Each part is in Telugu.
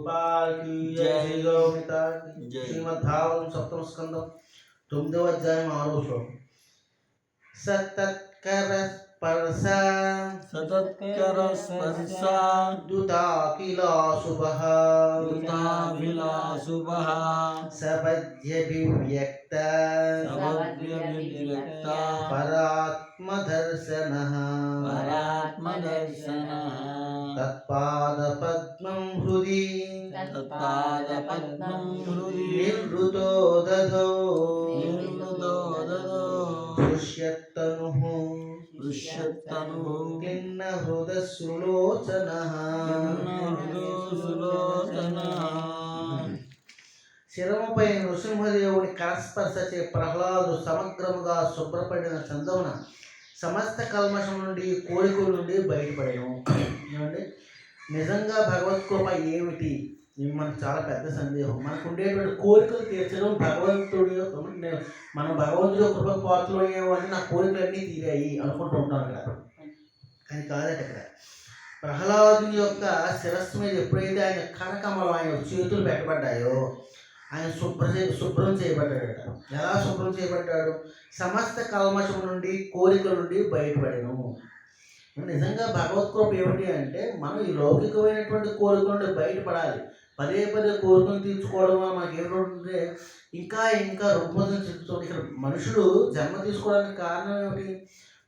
गोपाल की जय गीता श्रीमद्भागवतम सप्तम स्कंदम तोमदेव अध्याय आरो श्लोक सतत कर स्पर्शा सतत कर दुता किला दुता किला विव्यक्त। विव्यक्त। परात्म परात्म दर्शन। హృది నిర్వృతో దధో నిర్వృతో దదో దృశ్యత్తనుః దృశ్యత్తనుః క్లిన్న హృదశ్రులోచనః సులోచనः శిరముపై నృసింహదేవుని కరస్పర్శచే ప్రహ్లాదు సమగ్రముగా శుభ్రపడిన చందమున సమస్త కల్మషం నుండి కోరికల నుండి బయటపడను. ఏమండి? నిజంగా భగవత్కృప ఏమిటి? ఇది మనకు చాలా పెద్ద సందేహం. మనకు ఉండేటువంటి కోరికలు తీర్చడం భగవంతుడి మనం భగవంతుడు యొక్క కృప పాత్రలో నా కోరికలన్నీ తీరాయి అనుకుంటూ ఉంటాం ఇక్కడ కానీ కాదట ఇక్కడ. ప్రహ్లాదుని యొక్క శిరస్సు మీద ఎప్పుడైతే ఆయన కనకమలం ఆయన చేతులు పెట్టబడ్డాయో ఆయన శుభ్ర శుభ్రం చేయబడ్డాడట. ఎలా శుభ్రం చేయబడ్డాడు? సమస్త కల్మషం నుండి కోరికల నుండి బయటపడను. నిజంగా భగవత్ కృప ఏమిటి అంటే మనం ఈ లౌకికమైనటువంటి కోరికల నుండి బయటపడాలి. పదే పదే కోరికలు తీర్చుకోవడం వల్ల మనకి ఏమిటంటే ఇంకా ఇంకా రుగ్మతలు చెందుతుంది ఇక్కడ మనుషులు జన్మ తీసుకోవడానికి కారణం ఏమిటి?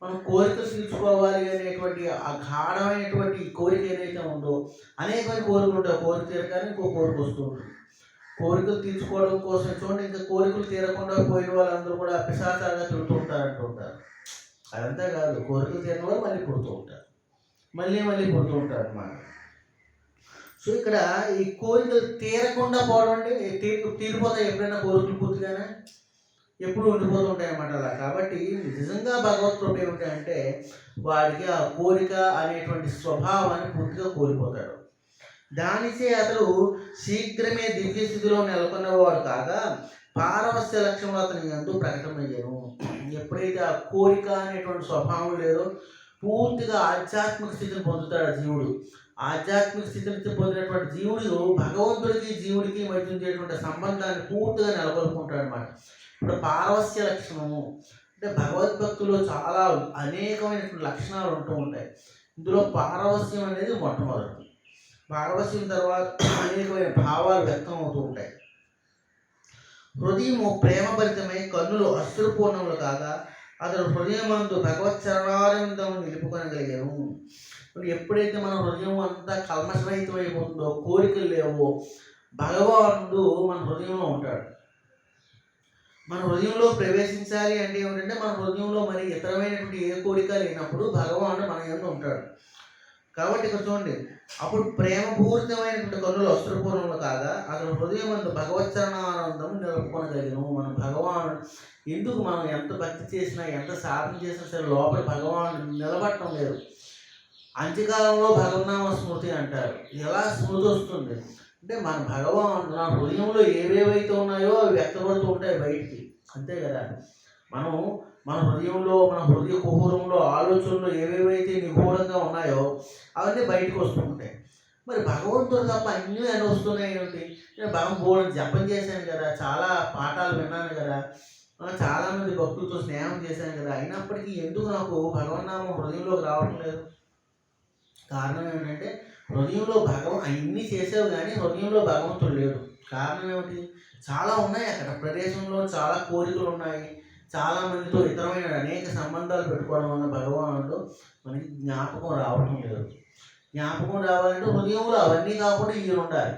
మనం కోరికలు తీర్చుకోవాలి అనేటువంటి ఆ గాఢమైనటువంటి కోరిక ఏదైతే ఉందో అనేకమైన కోరికలు ఉంటాయి. కోరిక తీరగానే ఇంకో కోరిక వస్తూ ఉంటుంది. కోరికలు తీర్చుకోవడం కోసం చూడండి ఇంకా కోరికలు తీరకుండా పోయిన వాళ్ళందరూ కూడా పిశాచాలుగా తిరుగుతూ ఉంటారు. అంటుంటారు అదంతా కాదు. కోరికలు తీరిన వాళ్ళు మళ్ళీ పుడుతూ ఉంటారు. మళ్ళీ మళ్ళీ పుడుతూ ఉంటారు అన్నమాట. సో ఇక్కడ ఈ కోరికలు తీరకుండా పోవడం అంటే తీరు తీరిపోతాయి ఎప్పుడైనా కోరికలు పూర్తిగానే? ఎప్పుడు ఉండిపోతూ ఉంటాయి అన్నమాట అలా. కాబట్టి నిజంగా భగవత్ ఏమిటంటే వాడికి ఆ కోరిక అనేటువంటి స్వభావాన్ని పూర్తిగా కోల్పోతాడు. దానిచే అతడు శీఘ్రమే దివ్య స్థితిలో నెలకొన్నవాడు కాగా పారవస్య లక్ష్యంలో అతని ఎందు ప్రకటమయ్యాను ఎప్పుడైతే ఆ కోరిక అనేటువంటి స్వభావం లేదో పూర్తిగా ఆధ్యాత్మిక స్థితిని పొందుతాడు జీవుడు. ఆధ్యాత్మిక స్థితిని పొందినటువంటి జీవుడు భగవంతుడికి జీవుడికి మధ్య ఉండేటువంటి సంబంధాన్ని పూర్తిగా నెలకొల్పుకుంటాడు అనమాట ఇప్పుడు పారవస్య లక్షణము అంటే భగవద్భక్తులు చాలా అనేకమైనటువంటి లక్షణాలు ఉంటూ ఉంటాయి. ఇందులో పారవస్యం అనేది మొట్టమొదటి. పారవస్యం తర్వాత అనేకమైన భావాలు వ్యక్తం అవుతూ ఉంటాయి. హృదయము ప్రేమభరితమై కన్నులు అశ్రుపూర్ణములు కాగా అతడు హృదయమందు భగవత్ చరణానందము నిలుపుకొనగలిగాను. ఎప్పుడైతే మన హృదయం అంతా కల్మషరహితం అయిపోతుందో కోరికలు లేవో భగవానుడు మన హృదయంలో ఉంటాడు. మన హృదయంలో ప్రవేశించాలి అంటే ఏమిటంటే మన హృదయంలో మరి ఇతరమైనటువంటి ఏ కోరిక లేనప్పుడు భగవానుడు మన ఎందు ఉంటాడు. కాబట్టి ఇక్కడ చూడండి అప్పుడు ప్రేమపూరితమైనటువంటి కన్నులు అస్త్రపూర్ణములు కాగా అతను హృదయం అంత భగవచ్చరణానందం నిలుపుకొనగలిగిన మన భగవాను ఎందుకు మనం ఎంత భక్తి చేసినా ఎంత సాధన చేసినా సరే లోపల భగవాను నిలబడటం లేదు. అంత్యకాలంలో భగవన్నామ స్మృతి అంటారు. ఎలా స్మృతి వస్తుంది? అంటే మన భగవాన్ నా హృదయంలో ఏవేవైతే ఉన్నాయో అవి వ్యక్తపడుతూ ఉంటాయి బయటికి. అంతే కదా? మనం మన హృదయంలో మన హృదయ కుహూరంలో ఆలోచనలు ఏవేవైతే నిగూఢంగా ఉన్నాయో అవన్నీ బయటకు వస్తూ ఉంటాయి. మరి భగవంతుడు తప్ప అన్నీ అని వస్తున్నాయి ఏమిటి? నేను భగవం బోర్డు జపం చేశాను కదా చాలా పాఠాలు విన్నాను కదా చాలామంది భక్తులతో స్నేహం చేశాను కదా అయినప్పటికీ ఎందుకు నాకు భగవన్నామం హృదయంలోకి రావట్లేదు లేదు? కారణం ఏమిటంటే హృదయంలో భగవం అన్నీ చేసావు కానీ హృదయంలో భగవంతుడు లేడు. కారణం ఏమిటి? చాలా ఉన్నాయి అక్కడ. ప్రదేశంలో చాలా కోరికలు ఉన్నాయి. చాలా మందితో ఇతరమైన అనేక సంబంధాలు పెట్టుకోవడం వల్ల భగవానుడు మనకి జ్ఞాపకం రావటం లేదు. జ్ఞాపకం రావాలంటే హృదయంలో అవన్నీ కాకుండా ఇవి ఉండాలి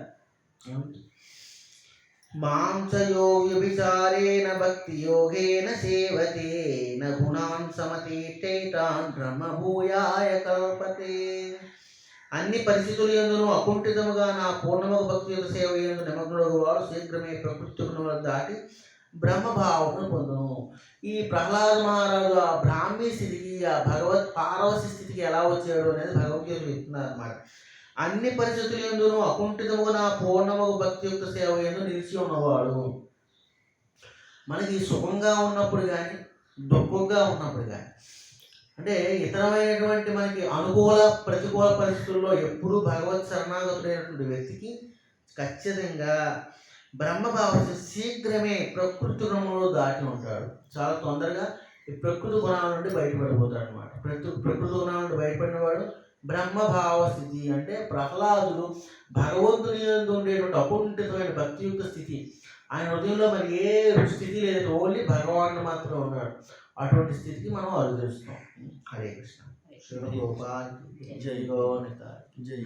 ఏమిటి? వ్యభిచారేణ భక్తి యోగేన సేవతే గుణాన్ సమతీటైతాన్ బ్రహ్మభూయాయ కల్పతే అన్ని పరిస్థితుల ఎందును అకుంఠితముగా నా పూర్ణముగ భక్తి యొక్క సేవ ఎందు నిమగ్నుడు వాడు శీఘ్రమే ప్రకృతి దాటి బ్రహ్మభావమును పొందును ఈ ప్రహ్లాద మహారాజు ఆ బ్రాహ్మీ స్థితికి ఆ భగవత్ పార్వతి స్థితికి ఎలా వచ్చాడు అనేది భగవద్గీత చెప్తున్నారు అన్నమాట అన్ని పరిస్థితులు ఎందును అకుంఠితముగా నా పూర్ణముగ భక్తి యొక్క సేవ ఎందు నిలిచి ఉన్నవాడు. మనకి సుఖంగా ఉన్నప్పుడు కానీ దుఃఖంగా ఉన్నప్పుడు కానీ అంటే ఇతరమైనటువంటి మనకి అనుకూల ప్రతికూల పరిస్థితుల్లో ఎప్పుడూ భగవత్ శరణాగతుడైనటువంటి వ్యక్తికి ఖచ్చితంగా బ్రహ్మభావస్థ శీఘ్రమే ప్రకృతి గుణంలో దాటి ఉంటాడు. చాలా తొందరగా ఈ ప్రకృతి గుణాల నుండి బయటపడిపోతాడు అనమాట ప్రకృతి ప్రకృతి గుణాల నుండి బయటపడినవాడు బ్రహ్మభావ స్థితి అంటే ప్రహ్లాదుడు భగవంతుని ఉండేటువంటి అకుంఠితమైన భక్తియుక్త స్థితి. ఆయన హృదయంలో మరి ఏ స్థితి లేదు ఓన్లీ భగవాన్ మాత్రమే ఉన్నాడు. అటువంటి స్థితికి మనం అనుదరిస్తాం హరే కృష్ణ. శివ గోపాల్ జై గోనిక జై.